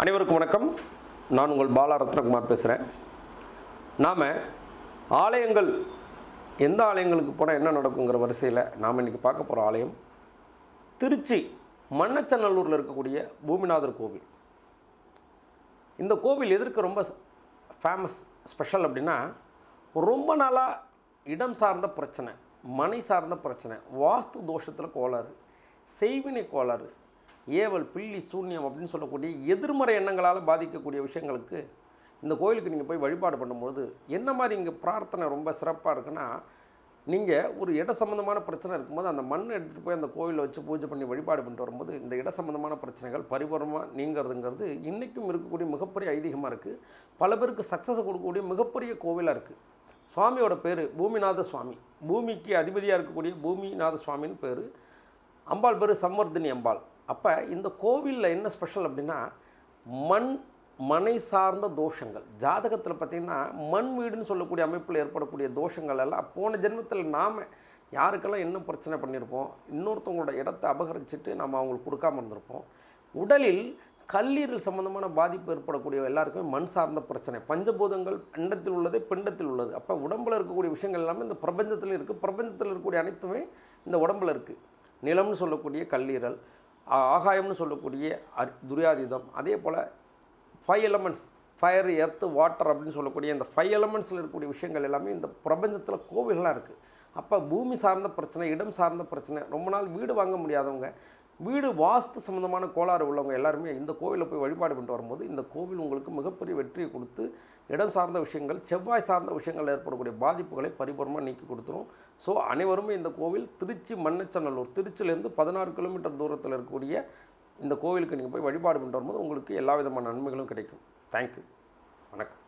அனைவருக்கும் வணக்கம். நான் உங்கள் பாலா ரத்னகுமார் பேசுகிறேன் நாம் ஆலயங்கள் எந்த ஆலயங்களுக்கு போனால் என்ன நடக்குங்கிற வரிசையில் நாம் இன்றைக்கி பார்க்க போகிற ஆலயம் திருச்சி மண்ணச்சநல்லூரில் இருக்கக்கூடிய பூமிநாதர் கோவில். இந்த கோவில் எதற்கு ரொம்ப ஃபேமஸ் ஸ்பெஷல் அப்படின்னா ரொம்ப நாளாக இடம் சார்ந்த பிரச்சனை மனை சார்ந்த பிரச்சனை வாஸ்து தோஷத்தில் கோளாறு செய்வினை கோளாறு ஏவல் பில்லி சூன்யம் அப்படின்னு சொல்லக்கூடிய எதிர்மறை எண்ணங்களால் பாதிக்கக்கூடிய விஷயங்களுக்கு இந்த கோயிலுக்கு நீங்கள் போய் வழிபாடு பண்ணும்போது என்ன மாதிரி இங்கே பிரார்த்தனை ரொம்ப சிறப்பாக இருக்குன்னா நீங்கள் ஒரு இட சம்மந்தமான பிரச்சனை இருக்கும்போது அந்த மண்ணை எடுத்துகிட்டு போய் அந்த கோயிலில் வச்சு பூஜை பண்ணி வழிபாடு பண்ணிட்டு வரும்போது இந்த இட சம்மந்தமான பிரச்சனைகள் பரிபூர்ணமாக நீங்கிறதுங்கிறது இன்றைக்கும் இருக்கக்கூடிய மிகப்பெரிய ஐதீகமாக இருக்குது பல பேருக்கு சக்ஸஸ் கொடுக்கக்கூடிய மிகப்பெரிய கோவிலாக இருக்குது சுவாமியோட பேர் பூமிநாத சுவாமி பூமிக்கு அதிபதியாக இருக்கக்கூடிய பூமிநாத சுவாமின்னு பேர். அம்பாள் பேர் சம்வர்தினி அம்பாள். அப்போ இந்த கோவிலில் என்ன ஸ்பெஷல் அப்படின்னா மண் மனை சார்ந்த தோஷங்கள். ஜாதகத்தில் பார்த்திங்கன்னா மண் வீடுன்னு சொல்லக்கூடிய அமைப்பில் ஏற்படக்கூடிய தோஷங்கள் எல்லாம் போன ஜென்மத்தில் நாம் யாருக்கெல்லாம் என்ன பிரச்சனை பண்ணியிருப்போம் இன்னொருத்தவங்களோட இடத்த அபகரிச்சுட்டு நம்ம அவங்களுக்கு கொடுக்காம இருந்திருப்போம். உடலில் கல்லீரல் சம்பந்தமான பாதிப்பு ஏற்படக்கூடிய எல்லாருக்குமே மண் சார்ந்த பிரச்சனை. பஞ்சபூதங்கள் அண்டத்தில் உள்ளதே பிண்டத்தில் உள்ளது. அப்போ உடம்பில் இருக்கக்கூடிய விஷயங்கள் எல்லாமே இந்த பிரபஞ்சத்தில் இருக்குது பிரபஞ்சத்தில் இருக்கக்கூடிய அனைத்துமே இந்த உடம்பில் இருக்குது நிலம்னு சொல்லக்கூடிய கல்லீரல் ஆகாயம்னு சொல்லக்கூடிய அர் துரியாதீதம். அதே போல் five elements fire earth water அப்படின்னு சொல்லக்கூடிய இந்த ஃபைவ் எலமெண்ட்ஸில் இருக்கக்கூடிய விஷயங்கள் எல்லாமே இந்த பிரபஞ்சத்தில் கோவில்களாக இருக்குது அப்போ பூமி சார்ந்த பிரச்சனை இடம் சார்ந்த பிரச்சனை ரொம்ப நாள் வீடு வாங்க முடியாதவங்க வீடு வாஸ்து சம்மந்தமான கோளாறு உள்ளவங்க எல்லாருமே இந்த கோவிலில் போய் வழிபாடு பண்ணிட்டு வரும்போது இந்த கோவில் உங்களுக்கு மிகப்பெரிய வெற்றியை கொடுத்து இடம் சார்ந்த விஷயங்கள் செவ்வாய் சார்ந்த விஷயங்கள் ஏற்படக்கூடிய பாதிப்புகளை பரிபூர்ணமாக நீக்கி கொடுத்துரும். ஸோ அனைவருமே இந்த கோவில் திருச்சி மண்ணச்சநல்லூர் திருச்சியிலேருந்து பதினாறு கிலோமீட்டர் தூரத்தில் இருக்கக்கூடிய இந்த கோவிலுக்கு நீங்கள் போய் வழிபாடு பண்ணிட்டு வரும்போது உங்களுக்கு எல்லா விதமான நன்மைகளும் கிடைக்கும். தேங்க்யூ வணக்கம்.